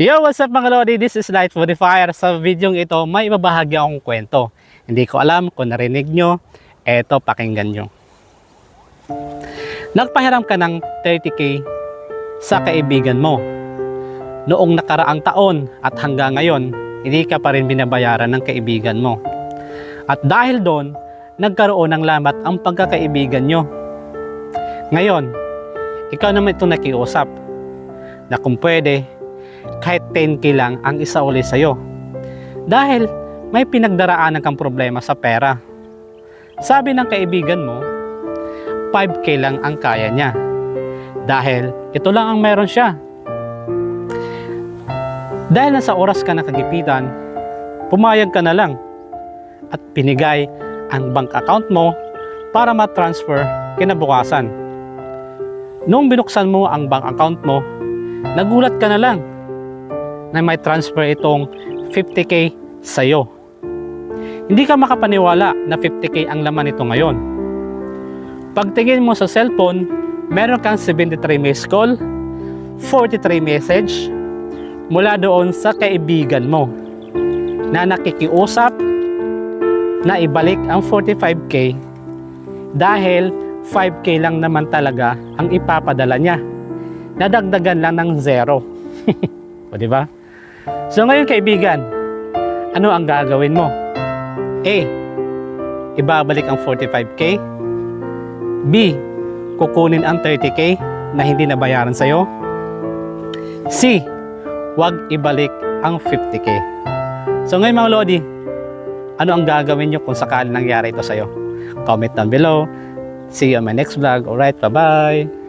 Yo, what's up mga Lodi? This is Light Fire. Sa video ito, may ibabahagi akong kwento. Hindi ko alam kung narinig nyo. Eto, pakinggan nyo. Nagpahiram ka ng 30k sa kaibigan mo. Noong nakaraang taon at hanggang ngayon, hindi ka pa rin binabayaran ng kaibigan mo. At dahil doon, nagkaroon ng lamat ang pagkakaibigan nyo. Ngayon, ikaw naman ito nakiusap na kung pwede, kahit 10k lang ang isa uli sa'yo. Dahil may pinagdaraanan kang problema sa pera. Sabi ng kaibigan mo, 5k lang ang kaya niya. Dahil ito lang ang meron siya. Dahil nasa oras ka nakagipitan, pumayag ka na lang at pinigay ang bank account mo para ma-transfer kinabukasan. Noong binuksan mo ang bank account mo, nagulat ka na lang na may transfer itong 50k sa'yo. Hindi ka makapaniwala na 50k ang laman nito ngayon. Pagtingin mo sa cellphone, meron kang 73 missed call, 43 message mula doon sa kaibigan mo na nakikiusap na ibalik ang 45k dahil 5k lang naman talaga ang ipapadala niya. Nadagdagan lang ng zero. o di ba? So ngayon kaibigan, ano ang gagawin mo? A. Ibabalik ang 45k. B. Kukunin ang 30k na hindi nabayaran sa'yo. C. Huwag ibalik ang 50k. So ngayon mga Lodi, ano ang gagawin nyo kung sakali nangyari ito sa'yo? Comment down below. See you on my next vlog. Alright, bye-bye.